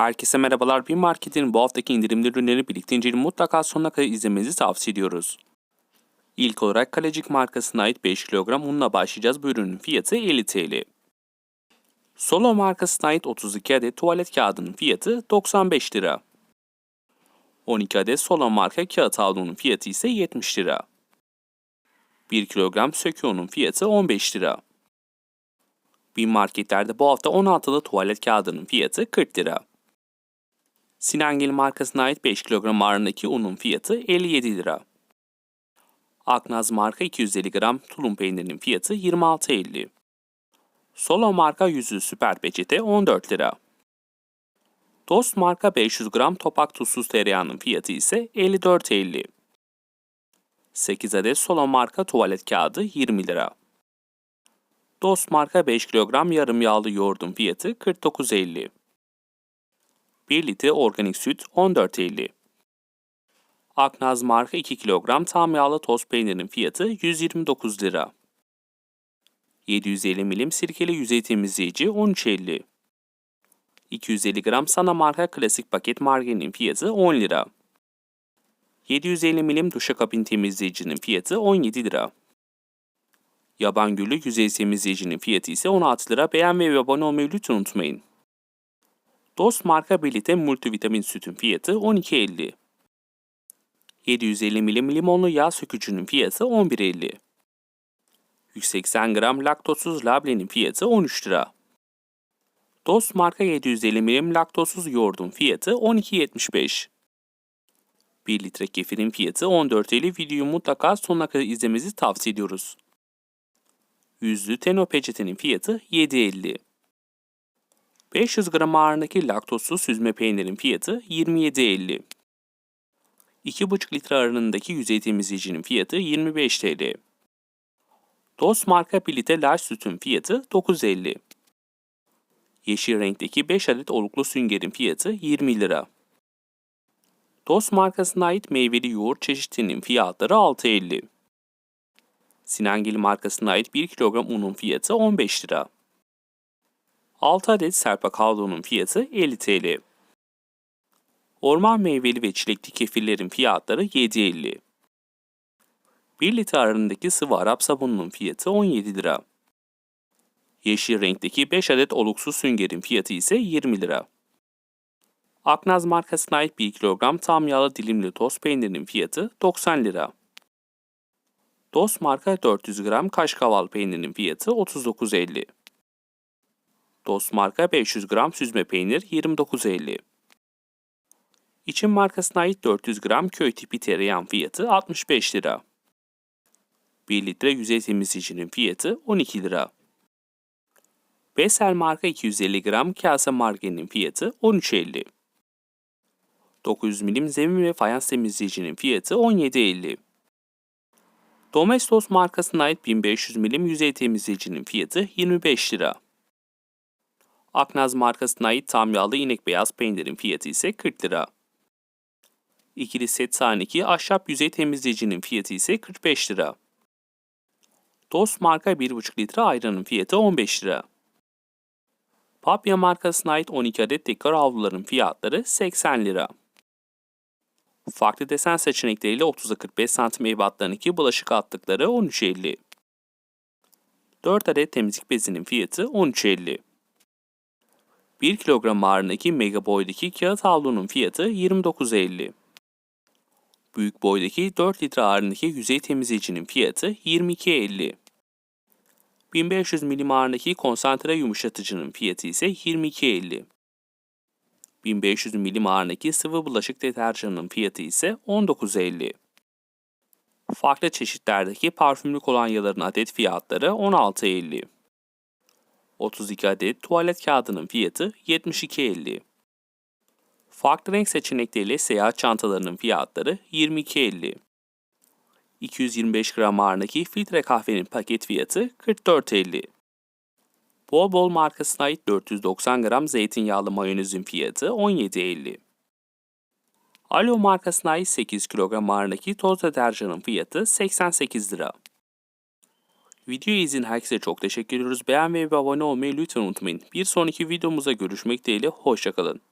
Herkese merhabalar. Bir marketin bu haftaki indirimli ürünleri birlikte inceleyip mutlaka sonuna kadar izlemenizi tavsiye ediyoruz. İlk olarak Kalecik markasına ait 5 kilogram unla başlayacağız. Bu ürünün fiyatı 50 TL. Solo markasına ait 32 adet tuvalet kağıdının fiyatı 95 lira. 12 adet Solo marka kağıt havlunun fiyatı ise 70 lira. 1 kilogram sökü unun fiyatı 15 lira. Bin marketlerde bu hafta 16'lı tuvalet kağıdının fiyatı 40 lira. Sinangil markasına ait 5 kilogram ağırlığındaki unun fiyatı 57 lira. Aknaz marka 250 gram tulum peynirinin fiyatı 26.50. Solo marka yüzü süper peçete 14 lira. Dost marka 500 gram topak tuzsuz tereyağının fiyatı ise 54.50. 8 adet Solo marka tuvalet kağıdı 20 lira. Dost marka 5 kilogram yarım yağlı yoğurdun fiyatı 49.50. 1 litre organik süt 14.50. Aknaz marka 2 kilogram tam yağlı toz peynirin fiyatı 129 lira. 750 milim sirkeli yüzey temizleyici 13.50. 250 gram sana marka klasik paket margarinin fiyatı 10 lira. 750 milim duşakabin temizleyicinin fiyatı 17 lira. Yaban gülü yüzey temizleyicinin fiyatı ise 16 lira. Beğenmeyi ve abone olmayı lütfen unutmayın. Dost marka birlikte multivitamin sütün fiyatı 12.50. 750 milim limonlu yağ sökücünün fiyatı 11.50. 180 gram laktozsuz labnenin fiyatı 13 lira. Dost marka 750 milim laktozsuz yoğurdun fiyatı 12.75. 1 litre kefirin fiyatı 14.50. Videoyu mutlaka sonuna kadar izlemenizi tavsiye ediyoruz. Yüzlü teno peçetenin fiyatı 7.50. 500 gram ağırlığındaki laktozsuz süzme peynirin fiyatı 27.50. 2,5 litre ağırlığındaki yüzey temizleyicinin fiyatı 25 TL. Dost marka 1 litre large sütün fiyatı 9.50. Yeşil renkteki 5 adet oluklu süngerin fiyatı 20 lira. Dost markasına ait meyveli yoğurt çeşitinin fiyatları 6.50. Sinangil markasına ait 1 kilogram unun fiyatı 15 lira. 6 adet serpa kavlonun fiyatı 50 TL. Orman meyveli ve çilekli kefirlerin fiyatları 7.50. 1 litre arasındaki sıvı Arap sabununun fiyatı 17 lira. Yeşil renkteki 5 adet oluksuz süngerin fiyatı ise 20 lira. Aknaz markasına ait 1 kilogram tam yağlı dilimli toz peynirinin fiyatı 90 lira. Dost marka 400 gram kaşkaval peynirinin fiyatı 39.50. Dost marka 500 gram süzme peynir 29.50. İçin markasına ait 400 gram köy tipi tereyağın fiyatı 65 lira. 1 litre yüzey temizleyicinin fiyatı 12 lira. Besel marka 250 gram kase margarinin fiyatı 13.50. 900 milim zemin ve fayans temizleyicinin fiyatı 17.50. Domestos markasına ait 1500 milim yüzey temizleyicinin fiyatı 25 lira. Aknaz markasına ait tam yağlı inek beyaz peynirin fiyatı ise 40 lira. İkili set sahneki ahşap yüzey temizleyicinin fiyatı ise 45 lira. Dost marka 1,5 litre ayranın fiyatı 15 lira. Papya markasına ait 12 adet dekor havluların fiyatları 80 lira. Farklı desen seçenekleriyle 30'a 45 cm ebatlarındaki bulaşık altlıkları 13.50. 4 adet temizlik bezinin fiyatı 13.50. 1 kilogram ağırlığındaki mega boydaki kağıt havlunun fiyatı 29.50. Büyük boydaki 4 litre ağırlığındaki yüzey temizleyicinin fiyatı 22.50. 1500 milim ağırlığındaki konsantre yumuşatıcının fiyatı ise 22.50. 1500 milim ağırlığındaki sıvı bulaşık deterjanının fiyatı ise 19.50. Farklı çeşitlerdeki parfümlü kolonyaların adet fiyatları 16.50. 32 adet tuvalet kağıdının fiyatı 72.50. Farklı renk seçenekleriyle seyahat çantalarının fiyatları 22.50. 225 gram ağırlığındaki filtre kahvenin paket fiyatı 44.50. Bol bol markasına ait 490 gram zeytinyağlı mayonezin fiyatı 17.50. Alo markasına ait 8 kilogram ağırlığındaki toz deterjanın fiyatı 88 lira. Videoyu izleyen herkese çok teşekkür ediyoruz. Beğenmeyi ve abone olmayı lütfen unutmayın. Bir sonraki videomuzda görüşmek dileğiyle. Hoşçakalın.